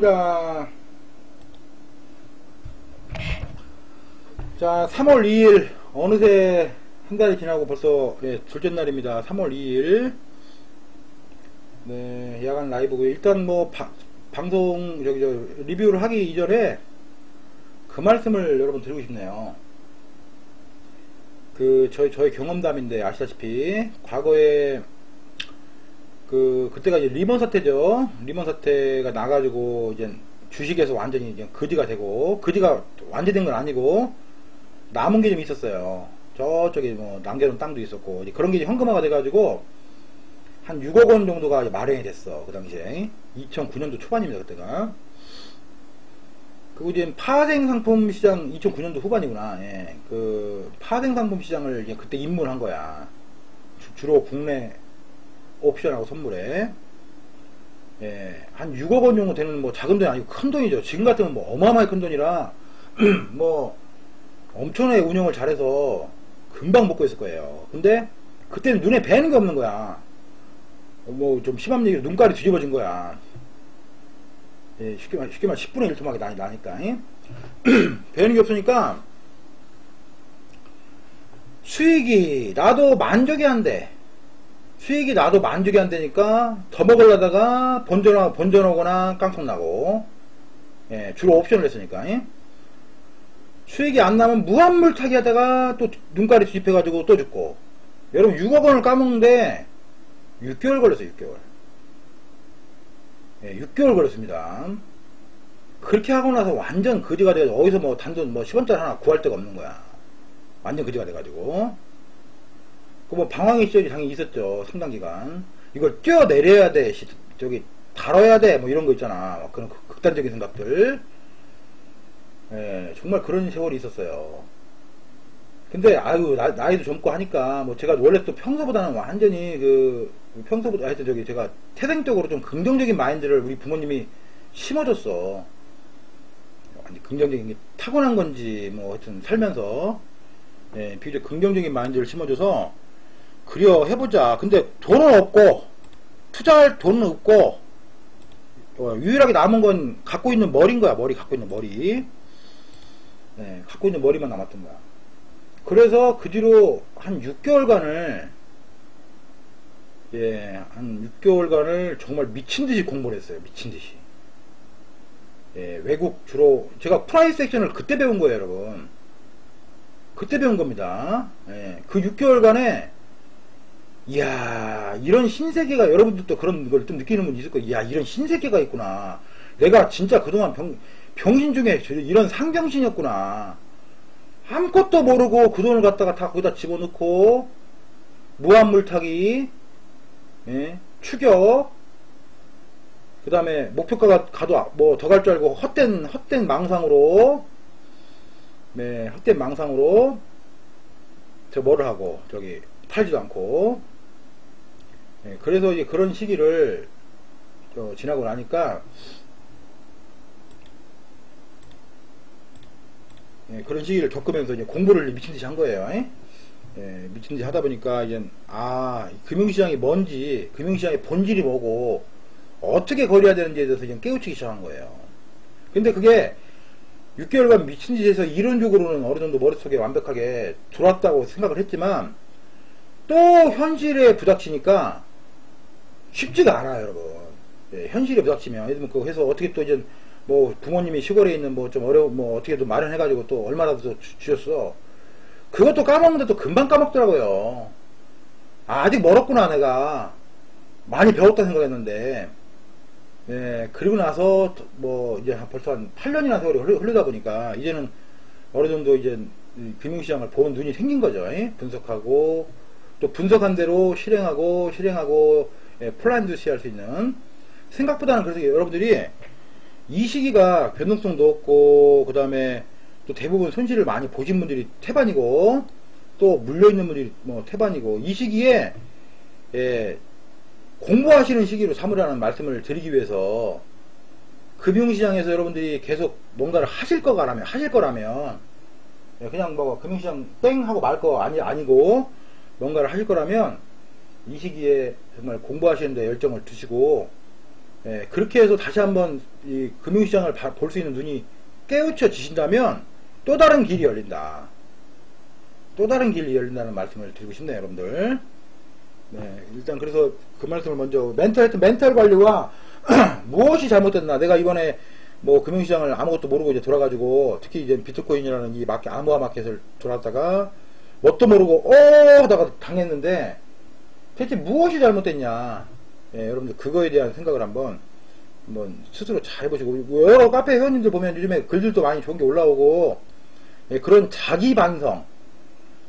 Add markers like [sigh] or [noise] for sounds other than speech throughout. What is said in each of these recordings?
반갑습니다. 자, 3월 2일, 어느새 한 달이 지나고 벌써, 예, 둘째 날입니다. 3월 2일. 네, 야간 라이브고, 일단 뭐, 바, 방송, 저기, 저, 리뷰를 하기 이전에 그 말씀을 여러분 드리고 싶네요. 그, 저희, 저희 경험담인데, 아시다시피, 과거에, 그, 그때가 이제 리먼 사태죠. 리먼 사태가 나가지고, 이제, 주식에서 완전히 이제 거지가 되고, 거지가 완전 된 건 아니고, 남은 게 좀 있었어요. 저쪽에 뭐, 남겨놓은 땅도 있었고, 그런 게 현금화가 돼가지고, 한 6억 원 정도가 마련이 됐어. 그 당시에. 2009년도 초반입니다, 그때가. 그리고 이제 파생 상품 시장 2009년도 후반이구나. 예. 그 파생 상품 시장을 그때 입문한 거야. 주, 로 국내 옵션하고 선물에. 예. 한 6억 원 정도 되는 뭐 작은 돈이 아니고 큰 돈이죠. 지금 같으면 뭐 어마어마하게 큰 돈이라 [clears throat] 뭐 엄청나게 운영을 잘해서 금방 먹고 있을 거예요. 근데 그때는 눈에 뵈는 게 없는 거야. 뭐 좀 심한 얘기로 눈깔이 뒤집어진 거야. 예, 쉽게 말, 쉽게 말 10분의 1 토막이 나니, 나니까. 배우는 [clears throat] 게 없으니까, 수익이 나도 만족이 안 돼. 수익이 나도 만족이 안 되니까, 더 먹으려다가 본전, 본전하거나 깡통 나고, 예, 주로 옵션을 했으니까. 예? 수익이 안 나면 무한물타기 하다가 또 눈깔이 뒤집혀가지고 또 죽고. 여러분 6억 원을 까먹는데 6개월 걸렸어요, 6개월. 예, 6개월 걸렸습니다. 그렇게 하고 나서 완전 거지가 돼가지고 어디서 뭐 단돈 뭐 10원짜리 하나 구할 데가 없는 거야. 완전 거지가 돼가지고. 그뭐 방황의 시절이 당연히 있었죠. 상당 기간. 이걸 뛰어내려야 돼. 시, 저기 다뤄야 돼. 뭐 이런 거 있잖아. 막 그런 극단적인 생각들. 예, 정말 그런 세월이 있었어요. 근데 아유 나, 이도 젊고 하니까 뭐 제가 원래 또 평소보다는 완전히 그 평소보다 하여튼 저기 제가 태생적으로 좀 긍정적인 마인드를 우리 부모님이 심어줬어. 아니 긍정적인 게 타고난 건지 뭐 하여튼 살면서 예, 비교적 긍정적인 마인드를 심어줘서 그려 해보자. 근데 돈은 없고 투자할 돈은 없고 어, 유일하게 남은 건 갖고 있는 머리인 거야. 머리 갖고 있는 머리. 네, 갖고 있는 머리만 남았던 거야. 그래서 그 뒤로 한 6개월간을 예, 한 6개월간을 정말 미친 듯이 공부를 했어요. 미친 듯이. 예, 외국 주로 제가 프라이스 액션을 그때 배운 거예요, 여러분. 그때 배운 겁니다. 예, 그 6개월간에 이야, 이런 신세계가 여러분들도 그런 걸 좀 느끼는 분 있을 거예요. 이야, 이런 신세계가 있구나. 내가 진짜 그동안 병, 병신 중에 이런 상병신이었구나. 아무것도 모르고 그 돈을 갖다가 다 거기다 집어넣고 무한물타기 예, 추격 그 다음에 목표가가 가도 뭐 더 갈 줄 알고 헛된 헛된 망상으로 네, 헛된 망상으로 저 뭐를 하고 저기 팔지도 않고 예, 그래서 이제 그런 시기를 지나고 나니까 예, 그런 시기를 겪으면서 이제 공부를 미친 듯이 한 거예요. 예? 예, 미친 듯이 하다 보니까 이제 아 금융시장이 뭔지 금융시장의 본질이 뭐고 어떻게 거래해야 되는지에 대해서 이제 깨우치기 시작한 거예요. 근데 그게 6개월간 미친 듯이 해서 이론적으로는 어느 정도 머릿속에 완벽하게 들어왔다고 생각을 했지만 또 현실에 부닥치니까 쉽지가 않아요, 여러분. 예, 현실에 부닥치면 예를 들면 그거 해서 어떻게 또 이제 뭐 부모님이 시골에 있는 뭐 좀 어려운 뭐 어떻게든 마련해가지고 또 얼마라도 주셨어. 그것도 까먹는데 또 금방 까먹더라고요. 아, 직 멀었구나 내가 많이 배웠다 생각했는데 예, 그리고 나서 뭐 이제 벌써 한 8년이나 세월이 흘러다 보니까 이제는 어느 정도 이제 금융시장을 보는 눈이 생긴 거죠. 예? 분석하고 또 분석한 대로 실행하고 실행하고 예, 플랜도 시할 수 있는 생각보다는 그래서 여러분들이 이 시기가 변동성도 없고 그 다음에 또 대부분 손실을 많이 보신 분들이 태반이고 또 물려있는 분들이 뭐 태반이고 이 시기에 예, 공부하시는 시기로 삼으라는 말씀을 드리기 위해서 금융시장에서 여러분들이 계속 뭔가를 하실 거라면 하실 거라면 예, 그냥 뭐 금융시장 땡 하고 말 거 아니 아니고 뭔가를 하실 거라면 이 시기에 정말 공부하시는데 열정을 두시고 예, 그렇게 해서 다시 한번 이 금융시장을 볼 수 있는 눈이 깨우쳐지신다면 또 다른 길이 열린다. 또 다른 길이 열린다는 말씀을 드리고 싶네요, 여러분들. 네, 일단 그래서 그 말씀을 먼저 멘탈 하여튼 멘탈 관리와 [clears throat] 무엇이 잘못됐나 내가 이번에 뭐 금융시장을 아무것도 모르고 이제 돌아가지고 특히 이제 비트코인이라는 이 마켓 암호화 마켓을 돌았다가 뭣도 모르고 어 하다가 당했는데 대체 무엇이 잘못됐냐? 예, 여러분들 그거에 대한 생각을 한번 한번 스스로 잘 해보시고 여러 카페 회원님들 보면 요즘에 글들도 많이 좋은 게 올라오고 예, 그런 자기 반성.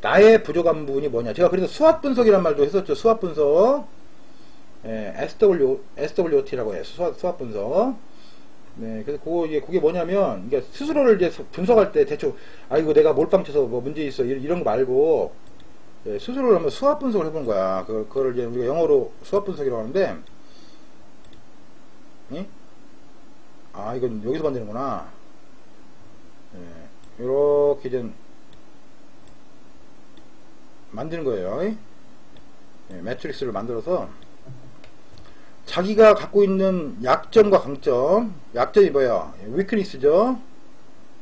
나의 부족한 부분이 뭐냐. 제가 그래서 수학 분석이란 말도 했었죠. 수학 분석. 예, SW, SWOT라고 해요. 수학, 수학 분석. 네, 그래서 그거 이게 그게 뭐냐면 이게 스스로를 이제 분석할 때 대충 아 이거 내가 몰빵 쳐서 뭐 문제 있어. 이런, 이런 거 말고 예, 스스로를 한번 수학 분석을 해본 거야. 그, 그걸 이제 우리가 영어로 수학 분석이라고 하는데 예? 아 이건 여기서 만드는구나. 예, 이렇게 좀 만드는 거예요. 예, 매트릭스를 만들어서 자기가 갖고 있는 약점과 강점, 약점이 뭐야? 위크니스죠.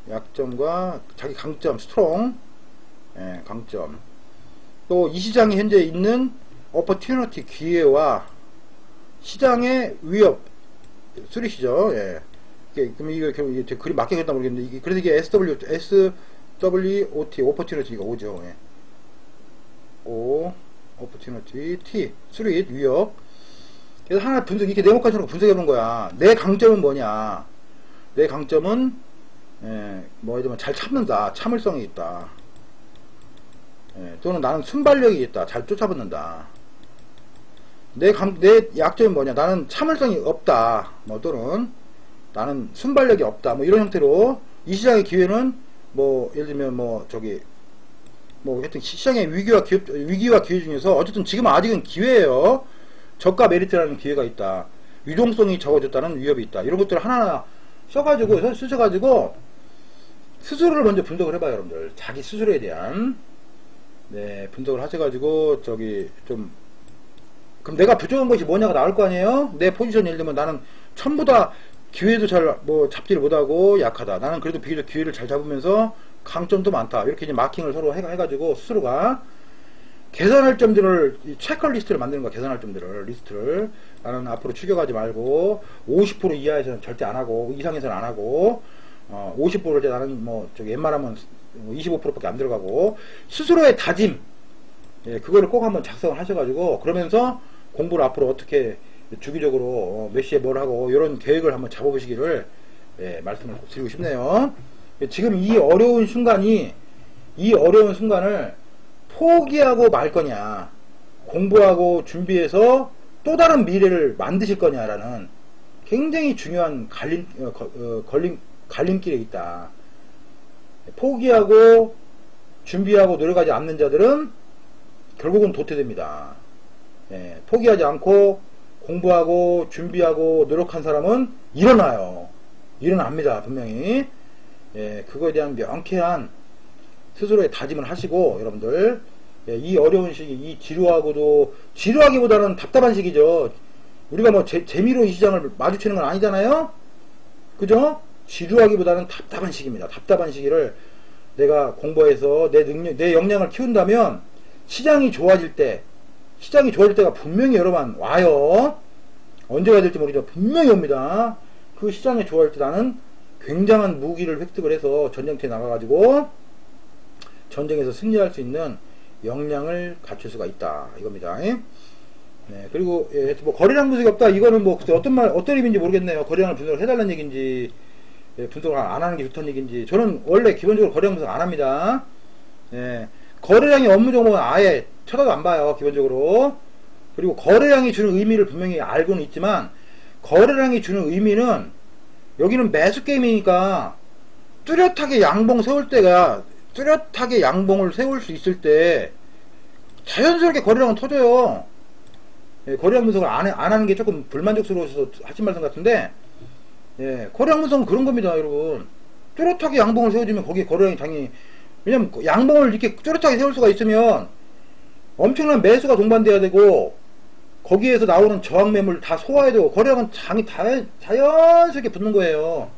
약점과 자기 강점, 스트롱, 예, 강점. 또 이 시장에 현재 있는 어퍼튜너티 기회와 시장의 위협, 쓰리시죠. 예. 그럼 이거 이게 맞게 그렸다 모르겠는데 그래서 이게 SW, SWOT, 오퍼튜너티가 오죠. 예. O, 오퍼튜너티, T, 스릿, 위협. 그래서 하나 분석, 이렇게 네모칸처럼 분석해 보는 거야. 내 강점은 뭐냐? 내 강점은, 예, 뭐, 예를 잘 참는다. 참을성이 있다. 예, 또는 나는 순발력이 있다. 잘 쫓아붙는다. 내 강, 내 약점이 뭐냐? 나는 참을성이 없다. 뭐, 또는 나는 순발력이 없다. 뭐, 이런 형태로 이 시장의 기회는 뭐, 예를 들면 뭐, 저기, 뭐, 하여튼 시장의 위기와 기회, 위기와 기회 중에서 어쨌든 지금 아직은 기회예요. 저가 메리트라는 기회가 있다. 유동성이 적어졌다는 위협이 있다. 이런 것들을 하나하나 써가지고, 쓰셔가지고, 스스로를 먼저 분석을 해봐요, 여러분들. 자기 스스로에 대한, 네, 분석을 하셔가지고, 저기, 좀, 그럼 내가 부족한 것이 뭐냐가 나올 거 아니에요? 내 포지션 예를 들면 나는 전부 다 기회도 잘, 뭐, 잡지를 못하고 약하다. 나는 그래도 비교적 기회를 잘 잡으면서 강점도 많다. 이렇게 이제 마킹을 서로 해, 해가지고, 스스로가, 계산할 점들을 체크 리스트를 만드는 거야 계산할 점들을 리스트를 나는 앞으로 추격하지 말고 50% 이하에서는 절대 안 하고 이상에서는 안 하고 어, 50%를 이제 나는 뭐 저기 웬만하면 25%밖에 안 들어가고 스스로의 다짐 예, 그거를 꼭 한번 작성을 하셔가지고 그러면서 공부를 앞으로 어떻게 주기적으로 어, 몇 시에 뭘 하고 이런 계획을 한번 잡아보시기를 예, 말씀을 드리고 싶네요. 지금 이 어려운 순간이 이 어려운 순간을 포기하고 말 거냐, 공부하고 준비해서 또 다른 미래를 만드실 거냐라는 굉장히 중요한 갈림, 어, 어, 걸림, 갈림길에 있다. 포기하고 준비하고 노력하지 않는 자들은 결국은 도태됩니다. 예, 포기하지 않고 공부하고 준비하고 노력한 사람은 일어나요. 일어납니다. 분명히. 예, 그거에 대한 명쾌한 스스로의 다짐을 하시고 여러분들 예, 이 어려운 시기 이 지루하고도 지루하기보다는 답답한 시기죠. 우리가 뭐 재, 재미로 이 시장을 마주치는 건 아니잖아요. 그죠? 지루하기보다는 답답한 시기입니다. 답답한 시기를 내가 공부해서 내 능력, 내 역량을 키운다면 시장이 좋아질 때, 시장이 좋아질 때가 분명히 여러분 와요. 언제가 될지 모르죠. 분명히 옵니다. 그 시장이 좋아질 때 나는 굉장한 무기를 획득을 해서 전쟁터에 나가가지고 전쟁에서 승리할 수 있는 역량을 갖출 수가 있다 이겁니다. 예? 네, 그리고 예, 뭐 거래량 분석이 없다 이거는 뭐 어떤 말 어떤 의미인지 모르겠네요. 거래량을 분석을 해달라는 얘기인지 예, 분석을 안 하는 게 좋다는 얘기인지 저는 원래 기본적으로 거래량 분석 안 합니다. 예, 거래량이 업무 정보는 아예 쳐다도 안 봐요 기본적으로. 그리고 거래량이 주는 의미를 분명히 알고는 있지만 거래량이 주는 의미는 여기는 매수 게임이니까 뚜렷하게 양봉 세울 때가 뚜렷하게 양봉을 세울 수 있을 때 자연스럽게 거래량은 터져요. 예, 거래량 분석을 안, 안 하는 게 조금 불만족스러워서 하신 말씀 같은데 예, 거래량 분석은 그런 겁니다, 여러분. 뚜렷하게 양봉을 세워주면 거기에 거래량이 당연히 왜냐면 양봉을 이렇게 뚜렷하게 세울 수가 있으면 엄청난 매수가 동반돼야 되고 거기에서 나오는 저항 매물 다 소화해야 되고 거래량은 장이 자연, 자연스럽게 붙는 거예요.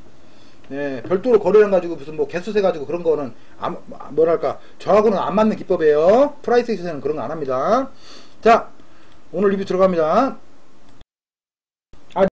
예, 별도로 거래량 가지고 무슨 뭐 개수세 가지고 그런 거는 안- 뭐랄까 저하고는 안 맞는 기법이에요. 프라이스 액션은 그런 거 안 합니다. 자, 오늘 리뷰 들어갑니다.